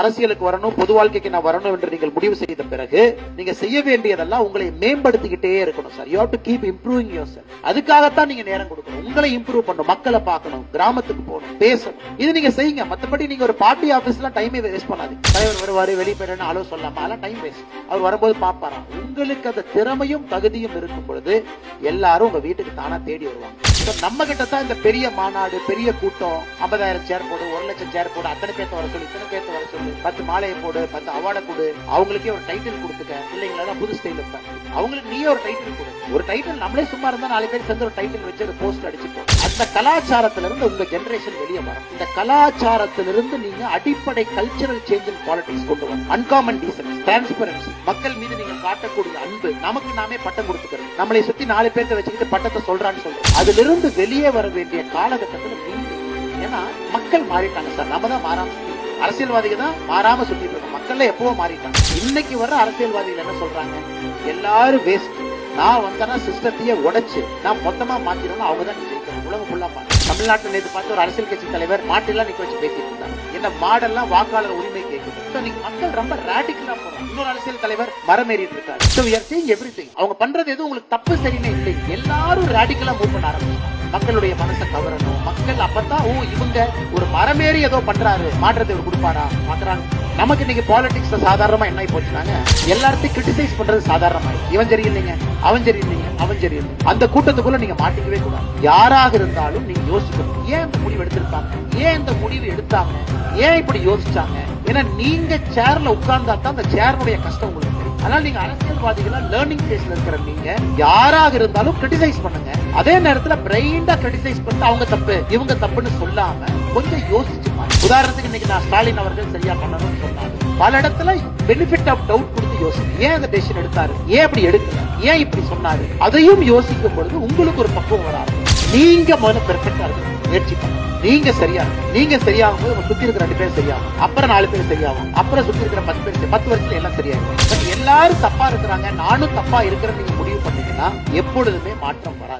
அரசியலுக்கு வரணும் பொது வாழ்க்கைக்கு நான் வரணும் என்று நீங்கள் முடிவு செய்த பிறகு நீங்க செய்ய வேண்டியதெல்லாம் உங்களை மேம்படுத்திக்கிட்டே இருக்கணும் sir you to keep improving yourself அதுக்காகத்தான் நீங்க நேரம் கொடுக்கணும். உங்களை இம்ப்ரூவ் பண்ணணும் மக்களை பார்க்கணும் கிராமத்துக்கு போகணும் பேசணும். இது நீங்க செய்யுங்க. மத்தபடி நீங்க ஒரு பார்ட்டி ஆபீஸ்ல டைமே வேஸ்ட் பண்ணாது தலைவர் வருவாரு வெளியே போயிடணும் அளவு சொல்லாம அதெல்லாம் டைம் வேஸ்ட் அவர் வரும்போது பாப்பாராம் உங்களுக்கு அந்த திறமையும் தகுதியும் இருக்கும் பொழுது எல்லாரும் உங்க வீட்டுக்கு தானா தேடி வருவாங்க. நம்ம கிட்ட தான் இந்த பெரிய மாநாடு பெரிய கூட்டம் ஐம்பதாயிரம் சேர் போடு ஒரு லட்சம் சேர் போடு அத்தனை பேர்த்த வர சொல்லு இத்தனை பேர்த்த வர சொல்லு பத்து மாலையை போடு பத்து அவார்டை கொடு அவங்களுக்கே ஒரு டைட்டில் கொடுத்துக்க. இல்லைங்களா? புது ஸ்டைல் இருப்பேன். அவங்களுக்கு நீயே ஒரு டைட்டில் கொடு. ஒரு டைட்டில் நம்மளே சும்மா இருந்தா நாலு பேர் சேர்ந்து ஒரு டைட்டில் வச்சு ஒரு போஸ்ட் அடிச்சுப்போம். அந்த கலாச்சாரத்துல இருந்து உங்க ஜெனரேஷன் வெளியே வரும். இந்த கலாச்சாரத்திலிருந்து நீங்க அடிப்படை கல்ச்சரல் சேஞ்ச் இன் பாலிடிக்ஸ் கொண்டு வரணும் அன்காமன் டீசன்ஸ் டிரான்ஸ்பரன்சி மக்கள் மீது நீங்க காட்டக்கூடிய அன்பு நமக்கு நாமே பட்டம் கொடுத்துக்கிறது. நம்மளை சுத்தி நாலு பேர்த்த வச்சுக்கிட்டு பட்டத்தை சொல்றான்னு சொல்றோம் அதுல இருந்து வெளியே வர வேண்டிய காலகட்டத்தில் ஏன்னா மக்கள் மாறிட்டாங்க சார். நம்ம தான் மாறாம அரசியல்வாதிக அரசியல்வாதிகள் தான் மாறாம சுத்திட்டு இருக்கோம். மக்கள்ல எப்பவோ மாறிட்டாங்க. இன்னைக்கு வர அரசியல்வாதிகள் என்ன சொல்றாங்க? எல்லாரும் வேஸ்ட் நான் வந்தேன்னா சிஸ்டத்தையே உடைச்சு நான் மொத்தமா மாத்திரணும் அவங்க தான் ஜெயிக்கணும் உலகம் ஃபுல்லா பாருங்க தமிழ்நாட்டில் நேற்று பார்த்து ஒரு அரசியல் கட்சி தலைவர் மாட்டெல்லாம் நிக்க வச்சு பேசிட்டு இருந்தாங்க என்ன மாடெல்லாம் வாக்காளர் உரிமை கேட்குது. மக்கள் ரொம்ப ரேடிக்கலா போறாங்க. இன்னொரு அரசியல் தலைவர் மரம் ஏறிட்டு இருக்காரு. We are change everything அவங்க பண்றது எதுவும் உங்களுக்கு தப்பு சரின்னு இல்லை. எல்லாரும் ரேடிக்கலா மூவ் பண்ண ஆரம்பிச்சாங்க மக்களுடைய மனசை கவரணும். மக்கள் அப்பதான் ஓ இவங்க ஒரு மரமேறி ஏதோ பண்றாரு. மாற்றத்தை இவர் கொடுப்பாரா? பாக்குறாங்க நமக்கு இன்னைக்கு பாலிடிக்ஸ்ல சாதாரணமா என்ன ஆகி போச்சுனாங்க எல்லாத்தையும் கிரிட்டிசைஸ் பண்றது சாதாரணமா. இவன் சரி இல்லைங்க அவன் சரி இல்லைங்க அவன் சரி இல்லை அந்த கூட்டத்துக்குள்ள நீங்க மாட்டிக்கவே கூடாது. யாராக இருந்தாலும் நீங்க யோசிக்கணும். ஏன் இந்த முடிவு எடுத்திருக்காங்க? ஏன் இந்த முடிவு எடுத்தாங்க? ஏன் இப்படி யோசிச்சாங்க? ஏன்னா நீங்க சேர்ல உட்கார்ந்தா தான் அந்த சேருடைய கஷ்டம் உங்களுக்கு அதனால நீங்க அரசியல்வாதிகளா லேர்னிங் ஸ்டேஜ்ல இருக்கிற நீங்க யாராக இருந்தாலும் கிரிட்டிசைஸ் பண்ணுங்க. அதே நேரத்துல பிரைண்டா கிரிட்டிசைஸ் பண்ணிட்டு அவங்க தப்பு இவங்க தப்புன்னு சொல்லாம கொஞ்சம் யோசிச்சு பாருங்க. உதாரணத்துக்கு இன்னைக்கு நான் ஸ்டாலின் அவர்கள் சரியா பண்ணணும்னு சொன்னாரு. பல இடத்துல பெனிஃபிட் ஆஃப் டவுட் கொடுத்து யோசிச்சு ஏன் அந்த டெசிஷன் எடுத்தாரு? ஏன் இப்படி எடுக்கல? ஏன் இப்படி சொன்னாரு? அதையும் யோசிக்கும் பொழுது உங்களுக்கு ஒரு பக்குவம் வராது. நீங்க முதல்ல பெர்ஃபெக்டா இருக்கணும். முயற்சி பண்ணணும் நீங்க சரியா நீங்க சரியாகும் போது சுத்தி இருக்கிற ரெண்டு பேரும் சரியாகும். அப்புறம் நாலு பேர் சரியாகும். அப்புறம் சுத்தி இருக்கிற பத்து பேர் பத்து வருஷத்துல எல்லாம் சரியாகும் பட் எல்லாரும் தப்பா இருக்கிறாங்க. நானும் தப்பா இருக்கிறேன்னு நீங்க முடிவு பண்ணீங்கன்னா எப்பொழுதுமே மாற்றம் வராது.